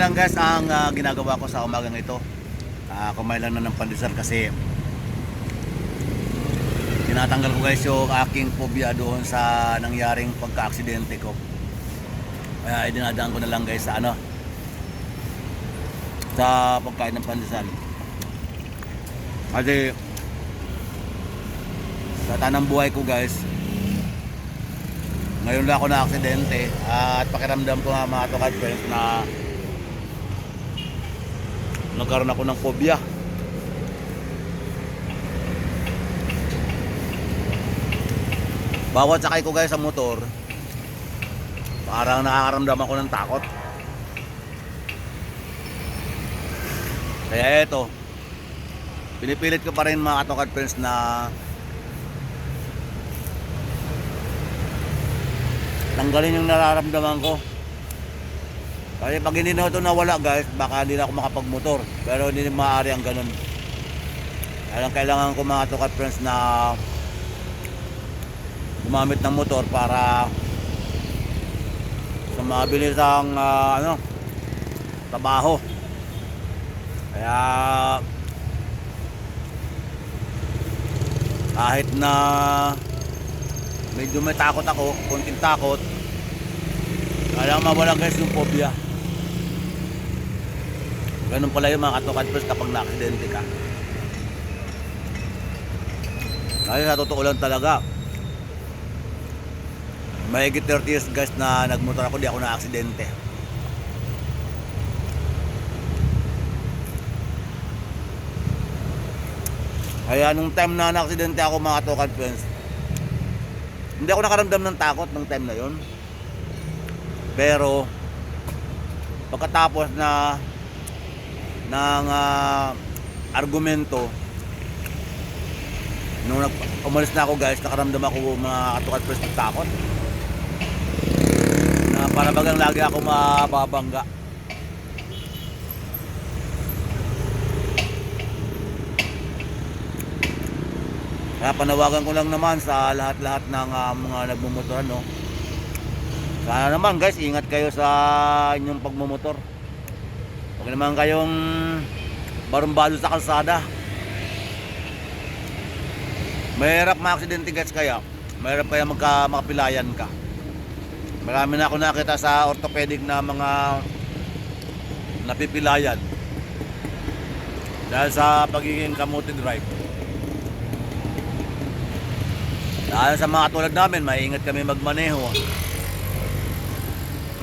na lang guys ang ah, ginagawa ko sa umagang ito. Ah, kumain lang na ng pandesal kasi tinatanggal ko guys yung aking phobia doon sa nangyaring pagka-aksidente ko. Kaya idinadaan ko na lang guys sa ano sa pagkain ng pandesal. Kasi sa tanang buhay ko guys, ngayon lang ako na aksidente at pakiramdam ko nga mga tukad friends na nagkaroon ako ng phobia. Bawat sakay ko guys sa motor, parang nakakaramdam ako ng takot. Kaya eto, pinipilit ko pa rin mga katokad friends na tanggalin yung nararamdaman ko. Kasi pag hindi na ito nawala guys, baka hindi na ako makapagmotor. Pero hindi na maaari ang ganun. Kaya kailangan ko mga tukat friends na gumamit ng motor para sa mabilis ang ah, ano, trabaho. Kaya kahit na medyo may takot ako, konting takot, kailangan mawala guys yung phobia. Ganun pala yung mga katukad first kapag na-aksidente ka. Kasi sa totoo lang talaga, mahigit 30 years guys na nagmotor ako, di ako na-aksidente. Kaya nung time na na-aksidente ako mga katukad friends, hindi ako nakaramdam ng takot nung time na yon. Pero pagkatapos na ng ah, argumento nung nag umalis na ako guys, nakaramdam ako mga katukad first takot. Na para bagang lagi ako mababangga. Kaya panawagan ko lang naman sa lahat-lahat ng ah, mga nagmumotor no. Sana naman guys, ingat kayo sa inyong pagmumotor. Huwag naman kayong barumbado sa kalsada. Mahirap maaksidente guys kaya. Mahirap kaya magka, makapilayan ka. Marami na ako nakita sa orthopedic na mga napipilayan. Dahil sa pagiging kamote drive. Dahil sa mga tulad namin, maingat kami magmaneho.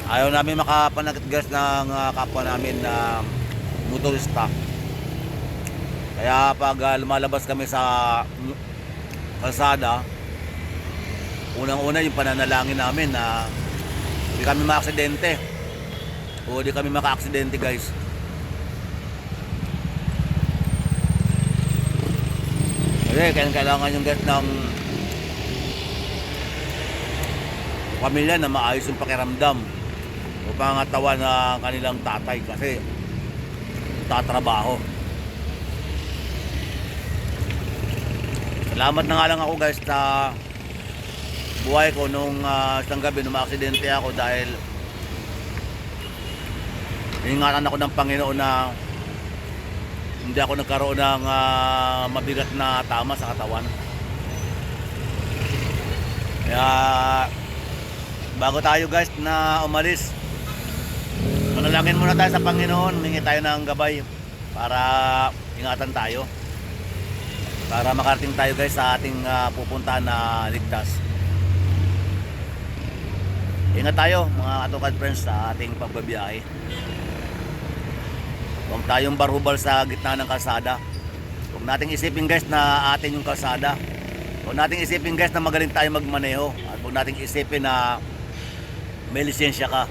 Ayaw namin makapanakit gas ng ah, kapwa namin na motorista. Kaya pag ah, lumalabas kami sa kalsada, unang-una yung pananalangin namin na hindi kami maaksidente. O di kami maka-aksidente guys. Kasi kailangan yung guys ng pamilya na maayos yung pakiramdam o pangatawan ng kanilang tatay kasi tatrabaho. Salamat na nga lang ako guys sa buhay ko nung uh, isang gabi nung aksidente ako dahil ingatan ako ng Panginoon na hindi ako nagkaroon ng ah, mabigat na tama sa katawan. Kaya bago tayo guys na umalis manalangin muna tayo sa Panginoon. Humingi tayo ng gabay para ingatan tayo. Para makarating tayo guys sa ating ah, pupuntahan na ligtas. Ingat tayo mga katukad friends sa ating pagbabiyahe. Huwag tayong barubal sa gitna ng kalsada. Huwag nating isipin guys na atin yung kalsada. Huwag nating isipin guys na magaling tayo magmaneho. At huwag nating isipin na may lisensya ka.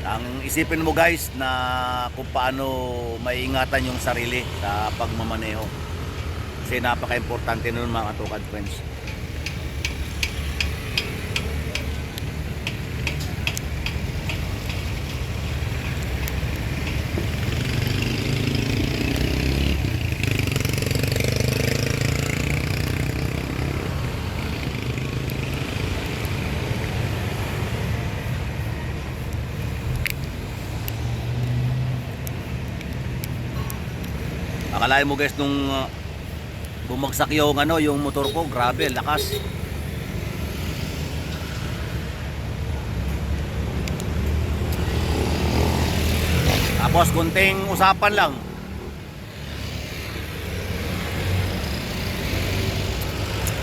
Ang isipin mo guys na kung paano maiingatan yung sarili sa pagmamaneho. Kasi napaka-importante nun mga katukad friends. Akalain mo guys nung uh, bumagsak yung ano, yung motor ko, grabe, lakas. Tapos kunting usapan lang.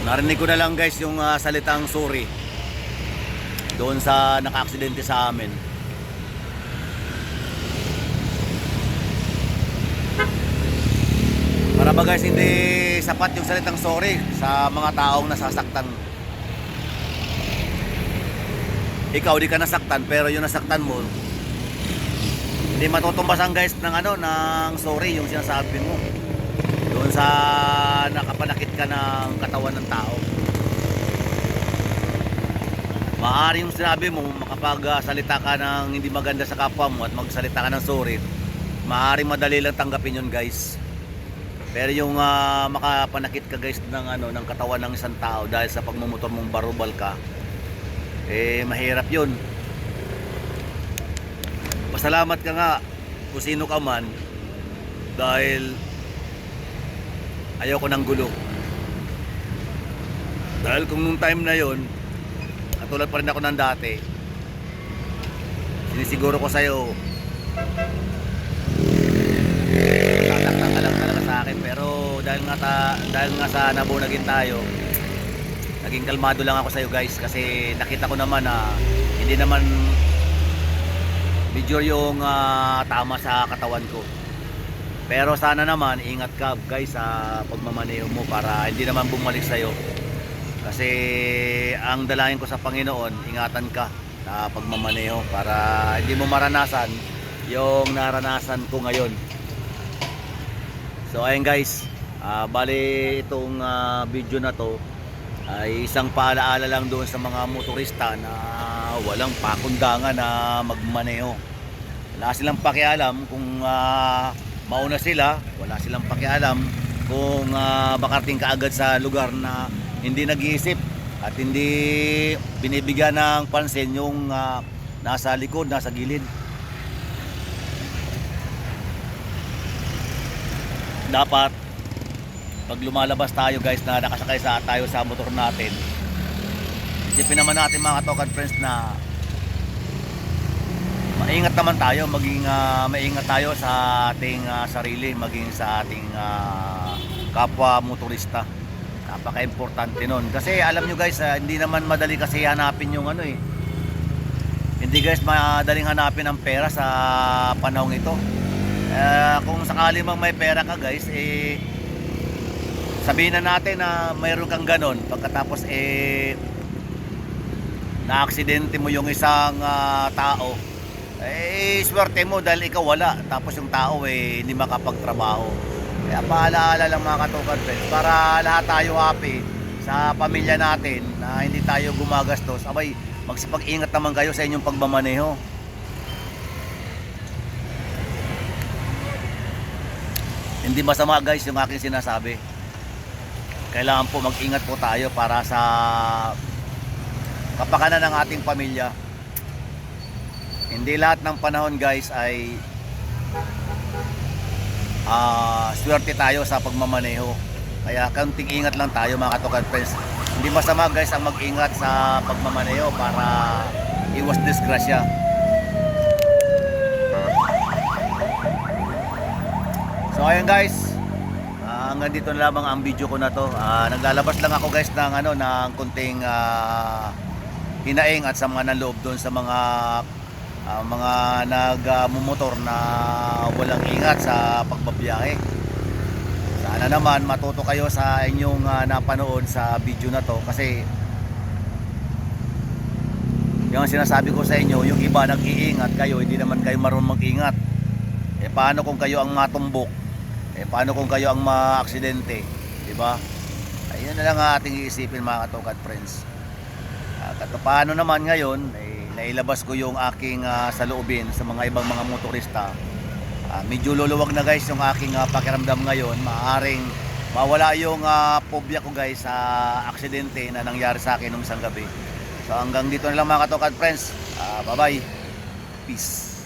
Narinig ko na lang guys yung ah, salitang sorry doon sa naka-aksidente sa amin. Ba guys hindi sapat yung salitang sorry sa mga taong nasasaktan. Ikaw di ka nasaktan pero yung nasaktan mo hindi matutumbasan guys ng ano ng sorry yung sinasabi mo. Doon sa nakapanakit ka ng katawan ng tao. Maaari yung sinabi mo makapagsalita ka ng hindi maganda sa kapwa mo at magsalita ka ng sorry. Maaari madali lang tanggapin yun guys. Pero yung ah, makapanakit ka guys ng ano ng katawan ng isang tao dahil sa pagmumotor mong barubal ka, eh mahirap 'yun. Pasalamat ka nga kung sino ka man dahil ayaw ko ng gulo. Dahil kung nung time na 'yon, katulad pa rin ako ng dati, sinisiguro ko sa'yo, ka lang talaga sa akin pero dahil nga ta, dahil nga sa nabunagin tayo naging kalmado lang ako sa iyo guys kasi nakita ko naman na hindi naman medyo yung ah, tama sa katawan ko. Pero sana naman ingat ka guys sa pagmamaneho mo para hindi naman bumalik sa iyo kasi ang dalangin ko sa Panginoon ingatan ka sa pagmamaneho para hindi mo maranasan yung naranasan ko ngayon So ayun guys, ah bali itong ah, video na to ay isang paalaala lang doon sa mga motorista na walang pakundangan na magmaneho. Wala silang pakialam kung ah, mauna sila, wala silang pakialam kung uh, bakarating ka sa lugar na hindi nag-iisip at hindi binibigyan ng pansin yung ah, nasa likod, nasa gilid. Dapat pag lumalabas tayo guys na nakasakay sa tayo sa motor natin isipin naman natin mga katokan friends na maingat naman tayo maging ah, maingat tayo sa ating ah, sarili maging sa ating ah, kapwa motorista. Napaka-importante nun. Kasi alam nyo guys ah, hindi naman madali kasi hanapin yung ano eh. Hindi guys madaling hanapin ang pera sa panahong ito eh, kung sakali mang may pera ka guys, eh, sabihin na natin na mayroon kang ganon. Pagkatapos eh, na-aksidente mo yung isang ah, tao, eh, swerte mo dahil ikaw wala. Tapos yung tao eh, hindi makapagtrabaho. Kaya paalaala lang mga katukan friends, para lahat tayo happy sa pamilya natin na hindi tayo gumagastos. Abay, magsipag-ingat naman kayo sa inyong pagmamaneho. Hindi masama guys yung aking sinasabi. Kailangan po mag-ingat po tayo para sa kapakanan ng ating pamilya. Hindi lahat ng panahon guys ay ah swerte tayo sa pagmamaneho. Kaya kanting ingat lang tayo mga katokan friends. Hindi masama guys ang mag-ingat sa pagmamaneho para iwas disgrasya. So ayun guys, ah, hanggang dito na lamang ang video ko na to. Ah, naglalabas lang ako guys ng ano ng kunting ah, hinaing at sa mga nanloob doon sa mga ah, mga nagmumotor na walang ingat sa pagbabiyahe. Sana naman matuto kayo sa inyong ah, napanood sa video na to kasi yung sinasabi ko sa inyo, yung iba nag-iingat kayo, hindi naman kayo marunong mag-ingat. Eh paano kung kayo ang matumbok? Eh paano kung kayo ang maaksidente, 'di ba? Ayun na lang ang ating iisipin mga katokat friends. At at paano naman ngayon, eh, nailabas ko yung aking ah, saloobin sa mga ibang mga motorista. Ah, medyo luluwag na guys yung aking ah, pakiramdam ngayon. Maaring mawala yung ah, phobia ko guys sa aksidente na nangyari sa akin nung isang gabi. So hanggang dito na lang mga katokat friends. Ah, bye bye. Peace.